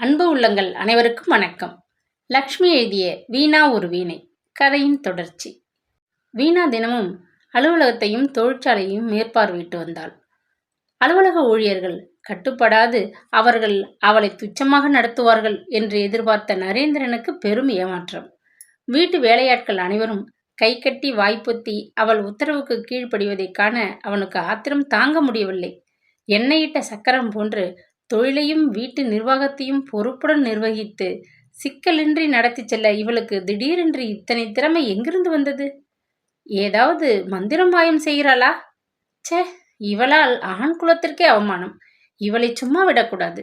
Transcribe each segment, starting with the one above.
அன்பு உள்ளங்கள் அனைவருக்கும் வணக்கம். லக்ஷ்மி எழுதிய வீணா ஒரு வீணை கதையின் தொடர்ச்சி. வீணா தினமும் அலுவலகத்தையும் தொழிற்சாலையும் மேற்பார்வையிட்டு வந்தாள். அலுவலக ஊழியர்கள் கட்டுப்படாது அவர்கள் அவளை துச்சமாக நடத்துவார்கள் என்று எதிர்பார்த்த நரேந்திரனுக்கு பெரும் ஏமாற்றம். வீட்டு வேலையாட்கள் அனைவரும் கை கட்டி வாய்ப்பொத்தி அவள் உத்தரவுக்கு கீழ்ப்படிவதைக் காண அவனுக்கு ஆத்திரம் தாங்க முடியவில்லை. எண்ணெயிட்ட சக்கரம் போன்று தொழிலையும் வீட்டு நிர்வாகத்தையும் பொறுப்புடன் நிர்வகித்து சிக்கலின்றி நடத்தி செல்ல இவளுக்கு திடீரென்று இத்தனை திறமை எங்கிருந்து வந்தது? ஏதாவது மந்திரம் வாயம் செய்கிறாளா? ச்சே இவளால் ஆண் குலத்திற்கே அவமானம். இவளை சும்மா விடக்கூடாது.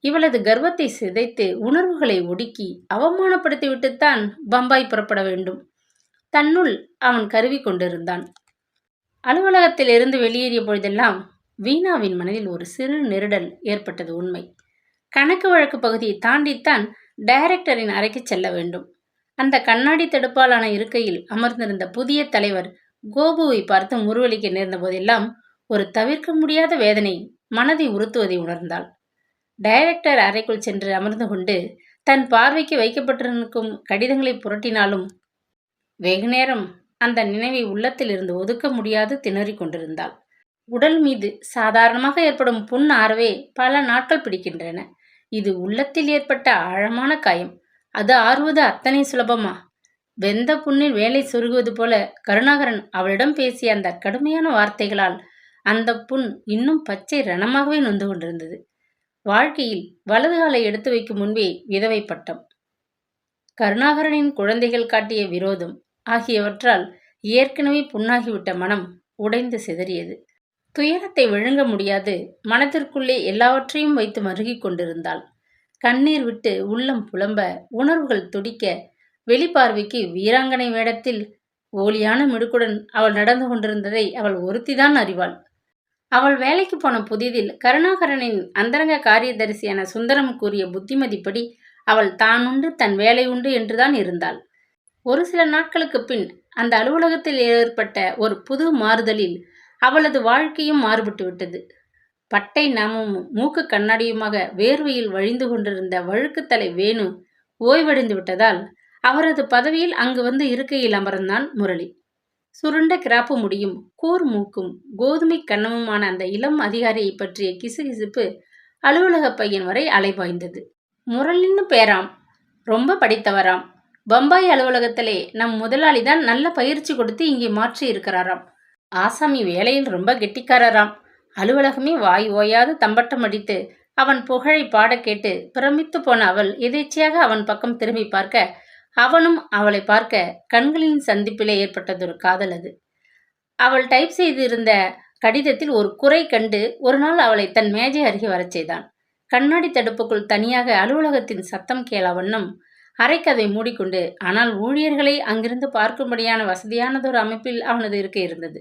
இவளது கர்வத்தை சிதைத்து உணர்வுகளை ஒடுக்கி அவமானப்படுத்திவிட்டுத்தான் பம்பாய் புறப்பட வேண்டும். தன்னுள் அவன் கருவி கொண்டிருந்தான். அலுவலகத்தில் இருந்து வெளியேறிய பொழுதெல்லாம் வீணாவின் மனதில் ஒரு சிறு நெருடல் ஏற்பட்டது உண்மை. கணக்கு வழக்கு பகுதியை தாண்டித்தான் டைரக்டரின் அறைக்கு செல்ல வேண்டும். அந்த கண்ணாடி தடுப்பாலான இருக்கையில் அமர்ந்திருந்த புதிய தலைவர் கோபுவை பார்த்து முருவலிக்க நேர்ந்த போதெல்லாம் ஒரு தவிர்க்க முடியாத வேதனை மனதை உறுத்துவதை உணர்ந்தாள். டைரக்டர் அறைக்குள் சென்று அமர்ந்து கொண்டு தன் பார்வைக்கு வைக்கப்பட்டிருக்கும் கடிதங்களை புரட்டினாலும் வெகு நேரம் அந்த நினைவை உள்ளத்தில் இருந்து ஒதுக்க முடியாது திணறிக் கொண்டிருந்தாள். உடல் மீது சாதாரணமாக ஏற்படும் புண் ஆறவே பல நாட்கள் பிடிக்கின்றன. இது உள்ளத்தில் ஏற்பட்ட ஆழமான காயம். அது ஆறுவது அத்தனை சுலபமா? வெந்த புண்ணில் வேலை சொருகுவது போல கருணாகரன் அவளிடம் பேசிய அந்த கடுமையான வார்த்தைகளால் அந்த புண் இன்னும் பச்சை ரணமாகவே நொந்து கொண்டிருந்தது. வாழ்க்கையில் வலது காலை எடுத்து வைக்கும் முன்பே விதவை பட்டம். கருணாகரனின் குழந்தைகள் காட்டிய விரோதம் ஆகியவற்றால் ஏற்கனவே புண்ணாகிவிட்ட மனம் உடைந்து சிதறியது. துயரத்தை விழுங்க முடியாது. மனதிற்குள்ளே எல்லாவற்றையும் வைத்து மருகிக் கொண்டிருந்தாள். கண்ணீர் விட்டு உள்ளம் புலம்ப உணர்வுகள் துடிக்க வெளிப்பார்வைக்கு வீராங்கனை வேடத்தில் ஓலியான மிடுக்குடன் அவள் நடந்து கொண்டிருந்ததை அவள் ஒருத்திதான் அறிவாள். அவள் வேலைக்கு போன புதிதில் கருணாகரனின் அந்தரங்க காரியதரிசியான சுந்தரம் கூறிய புத்திமதிப்படி அவள் தான் உண்டு தன் வேலை உண்டு என்றுதான் இருந்தாள். ஒரு சில நாட்களுக்கு பின் அந்த அலுவலகத்தில் ஏற்பட்ட ஒரு புது மாறுதலில் அவளது வாழ்க்கையும் மாறுபட்டு விட்டது. பட்டை நாமமும் மூக்கு கண்ணாடியுமாக வேர்வையில் வழிந்து கொண்டிருந்த வழுக்குத்தலை வேணு ஓய்வடைந்து விட்டதால் அவரது பதவியில் அங்கு வந்து இருக்கையில் அமர்ந்தான் முரளி. சுருண்ட கிராப்பு முடியும் கூர் மூக்கும் கோதுமை கண்ணமுமான அந்த இளம் அதிகாரியை பற்றிய கிசுகிசுப்பு அலுவலக பையன் வரை அலைபாய்ந்தது முரளின்னு பேராம் ரொம்ப படித்தவராம். பம்பாய் அலுவலகத்திலே நம் முதலாளி தான் நல்ல பயிற்சி கொடுத்து இங்கே மாற்றி இருக்கிறாராம் ஆசாமி வேலையில் ரொம்ப கெட்டிக்காரராம். அலுவலகமே வாய் ஓயாது தம்பட்டம் அடித்து அவன் புகழை பாட கேட்டு பிரமித்து போன அவள் எதேச்சையாக அவன் பக்கம் திரும்பி பார்க்க அவனும் அவளை பார்க்க கண்களின் சந்திப்பிலே ஏற்பட்டதொரு காதல் அது. அவள் டைப் செய்திருந்த கடிதத்தில் ஒரு குறை கண்டு ஒரு நாள் அவளை தன் மேஜை அருகே வரச் செய்தான். கண்ணாடி தடுப்புக்குள் தனியாக அலுவலகத்தின் சத்தம் கேள வண்ணம் அரைக்கதை மூடிக்கொண்டு ஆனால் ஊழியர்களை அங்கிருந்து பார்க்கும்படியான வசதியானதொரு அமைப்பில் அவனது இருக்க இருந்தது.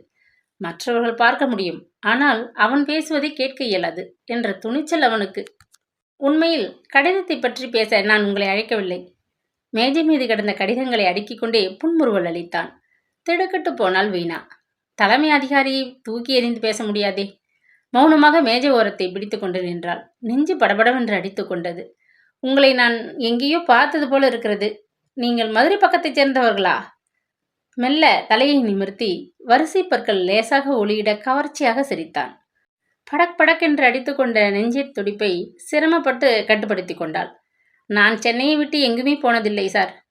மற்றவர்கள் பார்க்க முடியும். ஆனால் அவன் பேசுவதை கேட்க இயலாது என்ற துணிச்சல் அவனுக்கு. உண்மையில் கடிதத்தை பற்றி பேச நான் உங்களை அழைக்கவில்லை. மேஜை மீது கிடந்த கடிதங்களை அடுக்கிக் கொண்டே புன்முறுவல் அளித்தான். திடுக்கிட்டு போனால் வீணா. தலைமை அதிகாரியை தூக்கி எறிந்து பேச முடியாதே. மௌனமாக மேஜை ஓரத்தை பிடித்து கொண்டு நின்றாள். நெஞ்சு படபடவென்று அடித்து கொண்டது. உங்களை நான் எங்கேயோ பார்த்தது போல இருக்கிறது. நீங்கள் மதுரை பக்கத்தைச் சேர்ந்தவர்களா? மெல்ல தலையை நிமிர்த்தி வரிசை பற்கள் லேசாக ஒளியிட கவர்ச்சியாக சிரித்தான். படக் படக்கென்று அடித்துக்கொண்ட நெஞ்சிற் துடிப்பை சிரமப்பட்டு கட்டுப்படுத்தி கொண்டாள். நான் சென்னையை விட்டு எங்குமே போனதில்லை சார்.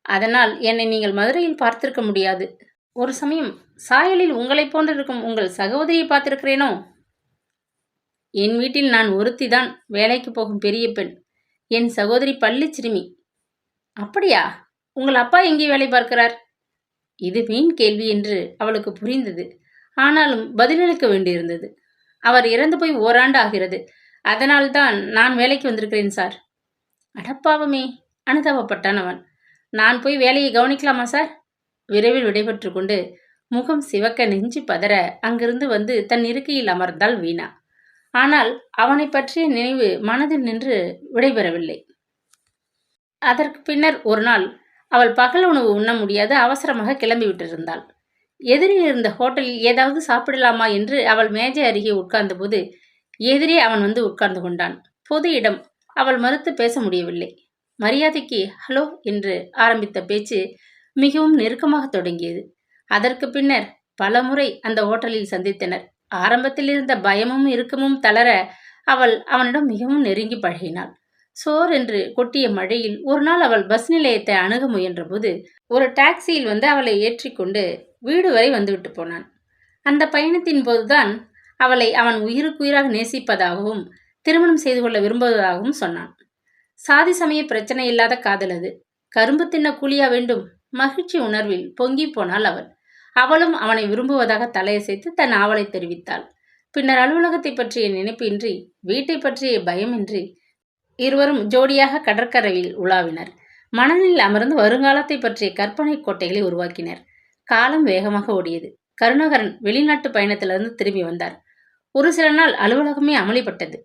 அதனால் என்னை நீங்கள் மதுரையில் பார்த்திருக்க முடியாது. ஒரு சமயம் சாயலில் உங்களைப் போன்றிருக்கும் உங்கள் சகோதரியை பார்த்திருக்கிறேனோ? என் வீட்டில் நான் ஒருத்தி தான் வேலைக்கு போகும் பெரிய பெண். என் சகோதரி பள்ளி சிறுமி அப்படியா? உங்கள் அப்பா எங்கே வேலை பார்க்கிறார்? இது வீண் கேள்வி என்று அவளுக்கு புரிந்தது. ஆனாலும் பதிலளிக்க வேண்டியிருந்தது. அவர் இறந்து போய் ஓராண்டு ஆகிறது அதனால்தான் நான் வேலைக்கு வந்திருக்கிறேன் சார். அடப்பாவமே அனுதாபப்பட்டான் அவன். நான் போய் வேலையை கவனிக்கலாமா சார்? விரைவில் விடைபெற்று கொண்டு முகம் சிவக்க நெஞ்சு பதற அங்கிருந்து வந்து தன் இருக்கையில் அமர்ந்தாள் வீணா. ஆனால் அவனை பற்றிய நினைவு மனதில் நின்று விடைபெறவில்லை. அதற்கு பின்னர் ஒரு நாள் அவள் பகல் உணவு உண்ண முடியாது அவசரமாக கிளம்பி விட்டிருந்தாள். எதிரில் இருந்த ஹோட்டலில் ஏதாவது சாப்பிடலாமா என்று அவள் மேஜை அருகே உட்கார்ந்தபோது எதிரே அவன் வந்து உட்கார்ந்து கொண்டான். பொது இடம் அவள் மறுத்து பேச முடியவில்லை. மரியாதைக்கு ஹலோ என்று ஆரம்பித்த பேச்சு மிகவும் நெருக்கமாக தொடங்கியது. அதற்கு பின்னர் பலமுறை அந்த ஹோட்டலில் சந்தித்தனர். ஆரம்பத்தில் இருந்த பயமும் இறுக்கமும் தளர அவள் அவனிடம் மிகவும் நெருங்கி பழகினாள். சோர் என்று கொட்டிய மழையில் ஒரு நாள் அவள் பஸ் நிலையத்தை அணுக முயன்றபோது ஒரு டாக்ஸியில் வந்து அவளை ஏற்றிக்கொண்டு வீடு வரை வந்துவிட்டு போனான். அந்த பயணத்தின் போதுதான் அவளை அவன் உயிருக்குயிராக நேசிப்பதாகவும் திருமணம் செய்து கொள்ள விரும்புவதாகவும் சொன்னான். சாதி சமய பிரச்சனை இல்லாத காதல் அது. கரும்பு தின்ன கூலியா வேண்டும். மகிழ்ச்சி உணர்வில் பொங்கி போனாள் அவள். அவளும் அவனை விரும்புவதாக தலையசைத்து தன் ஆவலை தெரிவித்தாள். பின்னர் அலுவலகத்தை பற்றிய நினைப்பின்றி வீட்டை பற்றிய பயமின்றி இருவரும் ஜோடியாக கடற்கரையில் உலாவினர். மணலில் அமர்ந்து வருங்காலத்தை பற்றிய கற்பனை கோட்டைகளை உருவாக்கினர். காலம் வேகமாக ஓடியது. கருணாகரன் வெளிநாட்டு பயணத்திலிருந்து திரும்பி வந்தார். ஒரு சில நாள் அலுவலகமே அமளிப்பட்டது.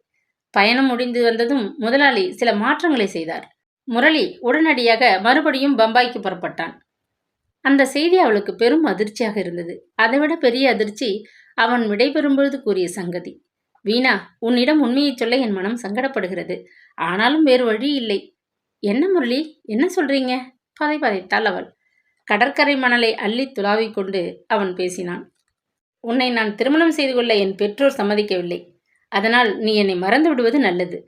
பயணம் முடிந்து வந்ததும் முதலாளி சில மாற்றங்களை செய்தார். முரளி உடனடியாக மறுபடியும் பம்பாய்க்கு புறப்பட்டான். அந்த செய்தி அவளுக்கு பெரும் அதிர்ச்சியாக இருந்தது. அதைவிட பெரிய அதிர்ச்சி அவன் விடைபெறும் பொழுது கூறிய சங்கதி. வீணா உன்னிடம் உண்மையை சொல்ல என் மனம் சங்கடப்படுகிறது. ஆனாலும் வேறு வழி இல்லை. என்ன முரளி? என்ன சொல்றீங்க? பதை பதைத்தாள் அவள். கடற்கரை மணலை அள்ளி துளாவிக் கொண்டு அவன் பேசினான். உன்னை நான் திருமணம் செய்து கொள்ள என் பெற்றோர் சம்மதிக்கவில்லை. அதனால் நீ என்னை மறந்து விடுவது நல்லது.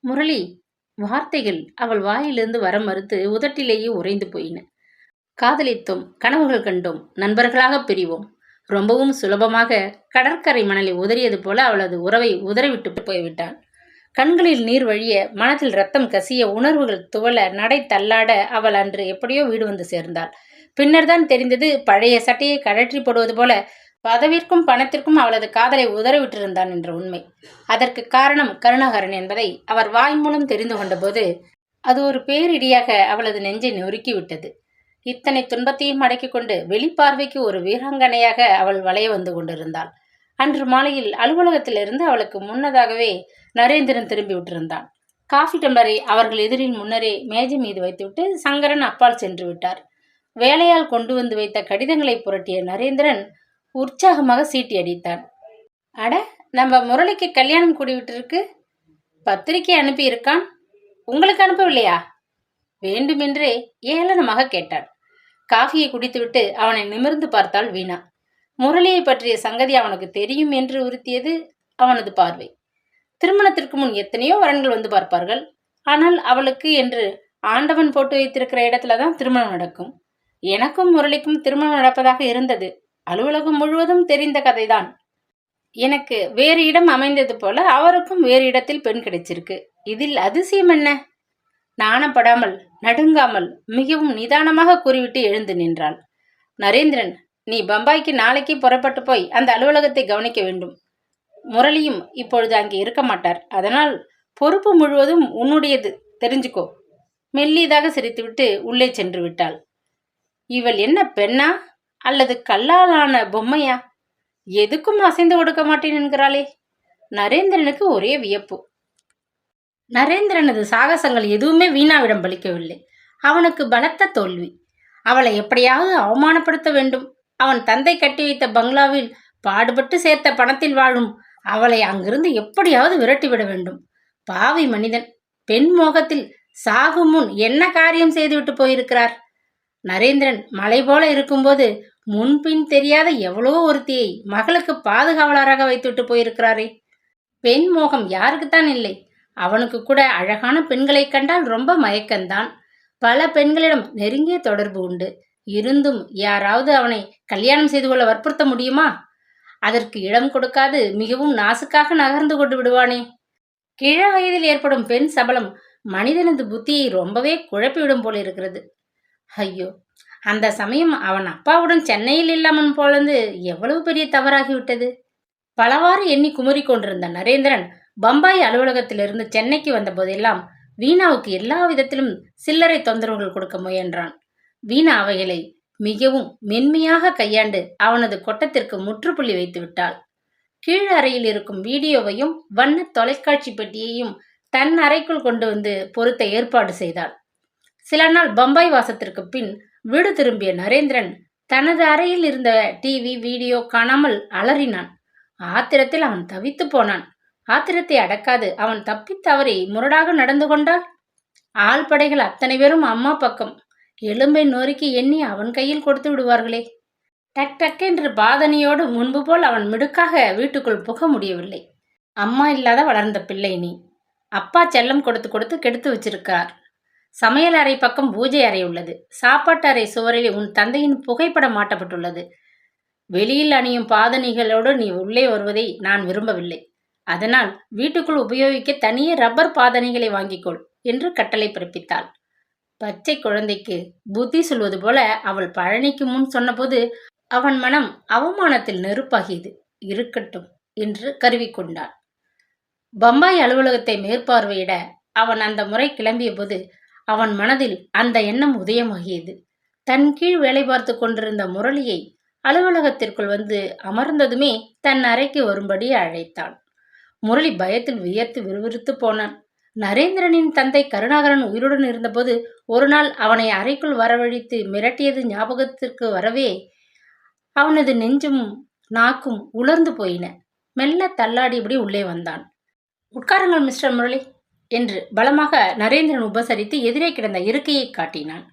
முரளி வார்த்தைகள் அவள் வாயிலிருந்து வர மறுத்து உதட்டிலேயே உறைந்து போயின. காதலித்தோம் கனவுகள் கண்டோம் நண்பர்களாக பிரிவோம். ரொம்பவும் சுலபமாக கடற்கரை மணலை உதறியது போல அவளது உறவை உதறிவிட்டு போய்விட்டான். கண்களில் நீர் வழிய மனத்தில் ரத்தம் கசிய உணர்வுகள் துவள நடை தள்ளாட அவள் அன்று எப்படியோ வீடு வந்து சேர்ந்தாள். பின்னர் தான் தெரிந்தது பழைய சட்டையை கழற்றி போடுவது போல பதவிற்கும் பணத்திற்கும் அவளது காதலை உதறவிட்டிருந்தான் என்ற உண்மை. அதற்கு காரணம் கருணாகரன் என்பதை அவர் வாய் மூலம் தெரிந்து கொண்டபோது அது ஒரு பேரிடியாக அவளது நெஞ்சை நொறுக்கிவிட்டது இத்தனை துன்பத்தையும் அடக்கிக் கொண்டு வெளிப்பார்வைக்கு ஒரு வீராங்கனையாக அவள் வளைய வந்து கொண்டிருந்தாள். அன்று மாலையில் அலுவலகத்திலிருந்து அவளுக்கு முன்னதாகவே நரேந்திரன் திரும்பி விட்டிருந்தான். காஃபி டம்ளரை அவர்கள் எதிரில் முன்னரே மேஜை மீது வைத்துவிட்டு சங்கரன் அப்பால் சென்று விட்டார். வேலையால் கொண்டு வந்து வைத்த கடிதங்களை புரட்டிய நரேந்திரன் உற்சாகமாக சீட்டி அடித்தான். அட நம்ம முரளிக்கு கல்யாணம் கூடிவிட்டிருக்கு. பத்திரிக்கை அனுப்பி இருக்கான் உங்களுக்கு அனுப்பவில்லையா? வேண்டுமென்றே ஏளனமாக கேட்டான் காஃபியை குடித்துவிட்டு அவனை நிமிர்ந்து பார்த்தாள் வீணா. முரளியை பற்றிய சங்கதி அவனுக்கு தெரியும் என்று உறுத்தியது அவனது பார்வை. திருமணத்திற்கு முன் எத்தனையோ வரன்கள் வந்து பார்ப்பார்கள். ஆனால் அவளுக்கு என்று ஆண்டவன் போட்டு வைத்திருக்கிற இடத்துல தான் திருமணம் நடக்கும். எனக்கும் முரளிக்கும் திருமணம் நடப்பதாக இருந்தது. அலுவலகம் முழுவதும் தெரிந்த கதைதான். எனக்கு வேறு இடம் அமைந்தது போல அவருக்கும் வேறு இடத்தில் பெண் கிடைச்சிருக்கு. இதில் அதிசயம் என்ன? நாணப்படாமல் நடுங்காமல் மிகவும் நிதானமாக கூறிவிட்டு எழுந்து நின்றாள். நரேந்திரன் நீ பம்பாய்க்கு நாளைக்கு புறப்பட்டு போய் அந்த அலுவலகத்தை கவனிக்க வேண்டும். முரளியும் இப்பொழுது அங்கே இருக்க மாட்டார். அதனால் பொறுப்பு முழுவதும் உன்னுடையது. தெரிஞ்சுக்கோ. மெல்லியதாக சிரித்துவிட்டு உள்ளே சென்று விட்டாள். இவள் என்ன பெண்ணா? அல்லது கல்லாலான பொம்மையா? எதுக்கும் அசைந்து கொடுக்க மாட்டேன் என்கிறாளே. நரேந்திரனுக்கு ஒரே வியப்பு. நரேந்திரனது சாகசங்கள் எதுவுமே வீணாவிடம் பலிக்கவில்லை. அவனுக்கு பலத்த தோல்வி. அவளை எப்படியாவது அவமானப்படுத்த வேண்டும். அவன் தந்தை கட்டி வைத்த பங்களாவில் பாடுபட்டு சேர்த்த பணத்தில் வாழும் அவளை அங்கிருந்து எப்படியாவது விரட்டிவிட வேண்டும். பாவி மனிதன் பெண் மோகத்தில் சாகும் முன் என்ன காரியம் செய்துவிட்டு போயிருக்கிறார்? நரேந்திரன் மலை போல இருக்கும்போது முன்பின் தெரியாத எவ்வளோ ஒருத்தியை மகளுக்கு பாதுகாவலராக வைத்துவிட்டு போயிருக்கிறாரே. பெண் மோகம் யாருக்குத்தான் இல்லை. அவனுக்கு கூட அழகான பெண்களை கண்டால் ரொம்ப மயக்கம்தான். பல பெண்களிடம் நெருங்கிய தொடர்பு உண்டு. இருந்தும் யாராவது அவனை கல்யாணம் செய்து கொள்ள வற்புறுத்த முடியுமா? அதற்கு இடம் கொடுக்காது மிகவும் நாசுக்காக நகர்ந்து கொண்டு விடுவானே. கிழ வயதில் ஏற்படும் பெண் சபலம் மனிதனது புத்தியை ரொம்பவே குழப்பிவிடும் போல இருக்கிறது. ஐயோ அந்த சமயம் அவன் அப்பாவுடன் சென்னையில் இல்லாமல் போலந்து எவ்வளவு பெரிய தவறாகிவிட்டது? பலவாறு எண்ணி குமுறி கொண்டிருந்த நரேந்திரன் பம்பாய் அலுவலகத்திலிருந்து சென்னைக்கு வந்த போதெல்லாம் வீணாவுக்கு எல்லா விதத்திலும் சில்லறை தொந்தரவுகள் கொடுக்க முயன்றான். வீணா அவைகளை மிகவும் மென்மையாக கையாண்டு அவனது கொட்டத்திற்கு முற்றுப்புள்ளி வைத்து விட்டாள். கீழ் அறையில் இருக்கும் வீடியோவையும் வண்ண தொலைக்காட்சி பெட்டியையும் தன் அறைக்குள் கொண்டு வந்து பொருத்த ஏற்பாடு செய்தாள். சில நாள் பம்பாய் வாசத்திற்கு பின் வீடு திரும்பிய நரேந்திரன் தனது அறையில் இருந்த டிவி வீடியோ காணாமல் அலறினான். ஆத்திரத்தில் அவன் தவித்து போனான். ஆத்திரத்தை அடக்காது. அவன் தப்பித் தவறி முரடாக நடந்து கொண்டால் ஆள் படைகள் அத்தனை பேரும் அம்மா பக்கம். எலும்பை நொறுக்கி எண்ணி அவன் கையில் கொடுத்து விடுவார்களே. டக் டக் என்று பாதனையோடு முன்பு போல் அவன் மிடுக்காக வீட்டுக்குள் புக முடியவில்லை. அம்மா இல்லாத வளர்ந்த பிள்ளை நீ. அப்பா செல்லம் கொடுத்து கொடுத்து கெடுத்து வச்சிருக்கிறார் சமையல் அறை பக்கம் பூஜை அறை உள்ளது. சாப்பாட்டு அறை சுவரில் உன் தந்தையின் புகைப்படம் மாட்டப்பட்டுள்ளது. வெளியில் அணியும் பாதணிகளோடு நீ உள்ளே வருவதை நான் விரும்பவில்லை. அதனால் வீட்டுக்குள் உபயோகிக்க தனியே ரப்பர் பாதனைகளை வாங்கிக்கொள் என்று கட்டளை பிறப்பித்தாள். பச்சை குழந்தைக்கு புத்தி சொல்வது போல அவள் பழனிக்கு முன் சொன்னபோது அவன் மனம் அவமானத்தில் நெருப்பாகியது. இருக்கட்டும் என்று கருவிக்கொண்டான் பம்பாய் அலுவலகத்தை மேற்பார்வையிட அவன் அந்த முறை கிளம்பியபோது அவன் மனதில் அந்த எண்ணம் உதயமாகியது. தன் கீழ் வேலை பார்த்து கொண்டிருந்த முரளியை அலுவலகத்திற்குள் வந்து அமர்ந்ததுமே தன் அறைக்கு வரும்படி அழைத்தான். முரளி பயத்தில் வியர்த்து விறுவிறுத்து போனான். நரேந்திரனின் தந்தை கருணாகரன் உயிருடன் இருந்தபோது ஒரு நாள் அவனை அறைக்குள் வரவழைத்து மிரட்டியது ஞாபகத்திற்கு வரவே அவனது நெஞ்சும் நாக்கும் உலர்ந்து போயின. மெல்ல தள்ளாடிபடி உள்ளே வந்தான். உட்காருங்கள் மிஸ்டர் முரளி என்று பலமாக நரேந்திரன் உபசரித்து எதிரே கிடந்த இருக்கையை காட்டினான்.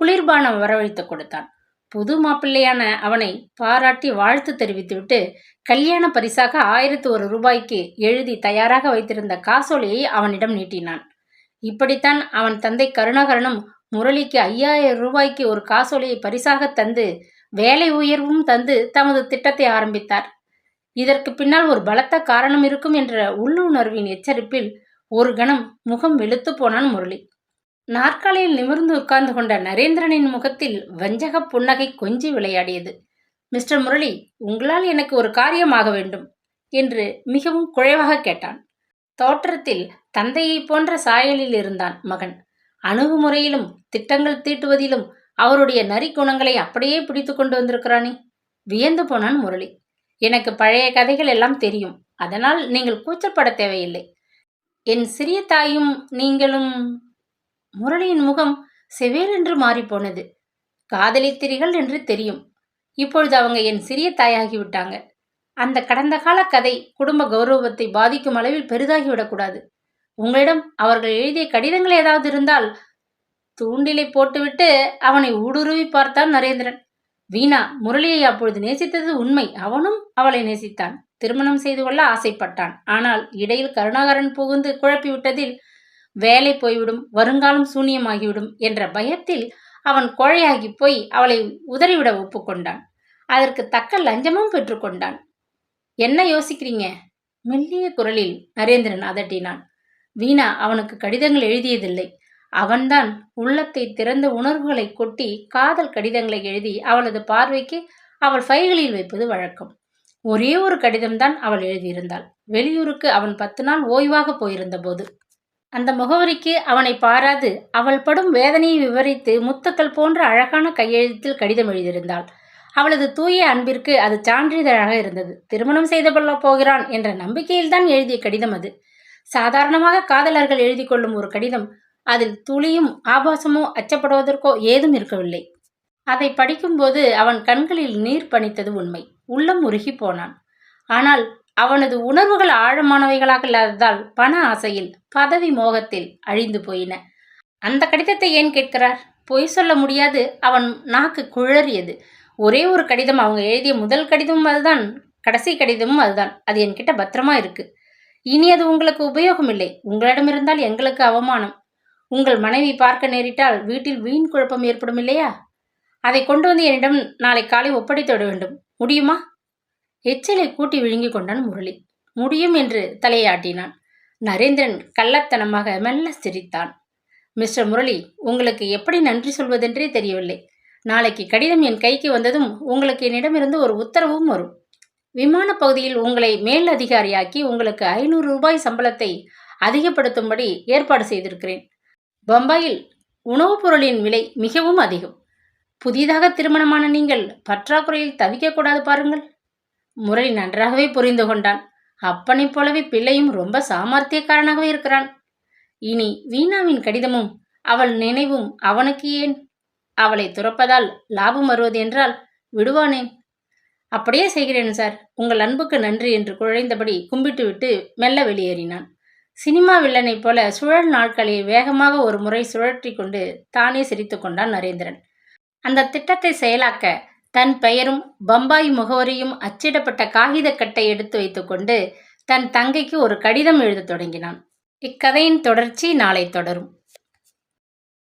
குளிர்பானம் வரவழைத்து கொடுத்தான். புது மாப்பிள்ளையான அவனை பாராட்டி வாழ்த்து தெரிவித்துவிட்டு கல்யாண பரிசாக ஆயிரத்து ஒரு ரூபாய்க்கு எழுதி தயாராக வைத்திருந்த காசோலையை அவனிடம் நீட்டினான். இப்படித்தான் அவன் தந்தை கருணாகரனும் முரளிக்கு ஐயாயிரம் ரூபாய்க்கு ஒரு காசோலையை பரிசாக தந்து வேலை உயர்வும் தந்து தமது திட்டத்தை ஆரம்பித்தார். இதற்கு பின்னால் ஒரு பலத்த காரணம் இருக்கும் என்ற உள்ளுணர்வின் எச்சரிப்பில் ஒரு கணம் முகம் வெளுத்து போனான் முரளி. நாற்காலியில் நிமிர்ந்து உட்கார்ந்து கொண்ட நரேந்திரனின் முகத்தில் வஞ்சக புன்னகை கொஞ்சி விளையாடியது. மிஸ்டர் முரளி உங்களால் எனக்கு ஒரு காரியமாக வேண்டும் என்று மிகவும் குழைவாக கேட்டான். தோற்றத்தில் தந்தையைப் போன்ற சாயலில் இருந்தான் மகன். அணுகுமுறையிலும் திட்டங்கள் தீட்டுவதிலும் அவருடைய நரிக்குணங்களை அப்படியே பிடித்து கொண்டு வந்திருக்கிறானே வியந்து போனான் முரளி. எனக்கு பழைய கதைகள் எல்லாம் தெரியும். அதனால் நீங்கள் கூச்சப்பட தேவையில்லை. என் சிறிய தாயும் நீங்களும் முரளியின் முகம் செவேலென்று மாறிப்போனது. காதலித்திரிகள் என்று தெரியும். இப்பொழுது அவங்க என் சிறிய தாயாகி விட்டாங்க. அந்த கடந்த கால கதை குடும்ப கௌரவத்தை பாதிக்கும் அளவில் பெரிதாகிவிடக்கூடாது உங்களிடம் அவர்கள் எழுதிய கடிதங்கள் ஏதாவது இருந்தால் தூண்டிலை போட்டுவிட்டு அவனை ஊடுருவி பார்த்தான் நரேந்திரன். வீணா முரளியை அப்பொழுது நேசித்தது உண்மை. அவனும் அவளை நேசித்தான். திருமணம் செய்து கொள்ள ஆசைப்பட்டான். ஆனால் இடையில் கருணாகரன் புகுந்து குழப்பிவிட்டதில் வேலை போய்விடும் வருங்காலம் சூன்யமாகிவிடும் என்ற பயத்தில் அவன் கோழையாகி போய் அவளை உதறிவிட ஒப்புக்கொண்டான். அதற்கு தக்க லஞ்சமும் பெற்றுக்கொண்டான் என்ன யோசிக்கிறீங்க? மெல்லிய குரலில் நரேந்திரன் அதட்டினான். வீணா அவனுக்கு கடிதங்கள் எழுதியதில்லை. அவன்தான் உள்ளத்தை திறந்த உணர்வுகளை கொட்டி காதல் கடிதங்களை எழுதி அவளது பார்வைக்கு அவள் ஃபைல்களில் வைப்பது வழக்கம். ஒரே ஒரு கடிதம்தான் அவள் எழுதியிருந்தாள். வெளியூருக்கு அவன் பத்து நாள் ஓய்வாக போயிருந்த போது அந்த முகவரிக்கு அவனை பாராது. அவள் படும் வேதனையை விவரித்து முத்துக்கள் போன்ற அழகான கையெழுத்தில் கடிதம் எழுதியிருந்தாள். அவளது தூய அன்பிற்கு அது சான்றிதழாக இருந்தது. திருமணம் செய்து கொள்ள போகிறான் என்ற நம்பிக்கையில்தான் எழுதிய கடிதம் அது. சாதாரணமாக காதலர்கள் எழுதி கொள்ளும் ஒரு கடிதம். அதில் துளியும் ஆபாசமோ அச்சப்படுவதற்கோ ஏதும் இருக்கவில்லை. அதை படிக்கும்போது அவன் கண்களில் நீர் பணித்தது உண்மை. உள்ளம் உருகி போனான். ஆனால் அவனது உணர்வுகள் ஆழமானவைகளாக இல்லாததால் பண ஆசையில் பதவி மோகத்தில் அழிந்து போயின. அந்த கடிதத்தை ஏன் கேட்கிறார்? பொய் சொல்ல முடியாது. அவன் நாக்கு குழறியது. ஒரே ஒரு கடிதம் அவங்க எழுதிய முதல் கடிதமும் அதுதான். கடைசி கடிதமும் அதுதான். அது என்கிட்ட பத்திரமா இருக்கு. இனி அது உங்களுக்கு உபயோகம் இல்லை உங்களிடம் இருந்தால் எங்களுக்கு அவமானம். உங்கள் மனைவி பார்க்க நேரிட்டால் வீட்டில் வீண் குழப்பம் ஏற்படும் இல்லையா? அதை கொண்டு வந்து என்னிடம் நாளை காலை ஒப்படைத்து விட வேண்டும். முடியுமா? எச்சலை கூட்டி விழுங்கிக் கொண்டான் முரளி. முடியும் என்று தலையாட்டினான். நரேந்திரன் கள்ளத்தனமாக மெல்ல சிரித்தான். மிஸ்டர் முரளி உங்களுக்கு எப்படி நன்றி சொல்வதென்றே தெரியவில்லை. நாளைக்கு கடிதம் என் கைக்கு வந்ததும் உங்களுக்கு என்னிடமிருந்து ஒரு உத்தரவும் வரும். விமான பகுதியில் உங்களை மேல் அதிகாரியாக்கி உங்களுக்கு ஐநூறு ரூபாய் சம்பளத்தை அதிகப்படுத்தும்படி ஏற்பாடு செய்திருக்கிறேன். பம்பாயில் உணவுப் பொருளின் விலை மிகவும் அதிகம். புதிதாக திருமணமான நீங்கள் பற்றாக்குறையில் தவிக்கக்கூடாது பாருங்கள். முரளி நன்றாகவே புரிந்து கொண்டான். அப்பனைப் போலவே பிள்ளையும் ரொம்ப சாமர்த்தியக்காரனாகவே இருக்கிறான். இனி வீணாவின் கடிதமும் அவள் நினைவும் அவனுக்கு ஏன்? அவளை துறப்பதால் லாபம் வருவது என்றால் விடுவானேன் அப்படியே செய்கிறேன் சார். உங்கள் அன்புக்கு நன்றி என்று குழைந்தபடி கும்பிட்டுவிட்டு மெல்ல வெளியேறினான். சினிமா வில்லனைப் போல சுழல் நாட்களை வேகமாக ஒரு முறை சுழற்றி கொண்டு தானே சிரித்து கொண்டான் நரேந்திரன். அந்த திட்டத்தை செயலாக்க தன் பெயரும் பம்பாய் முகவரியும் அச்சிடப்பட்ட காகிதக்கட்டை எடுத்து வைத்துக்கொண்டு தன் தங்கைக்கு ஒரு கடிதம் எழுதத் தொடங்கினான். இக்கதையின் தொடர்ச்சி நாளை தொடரும்.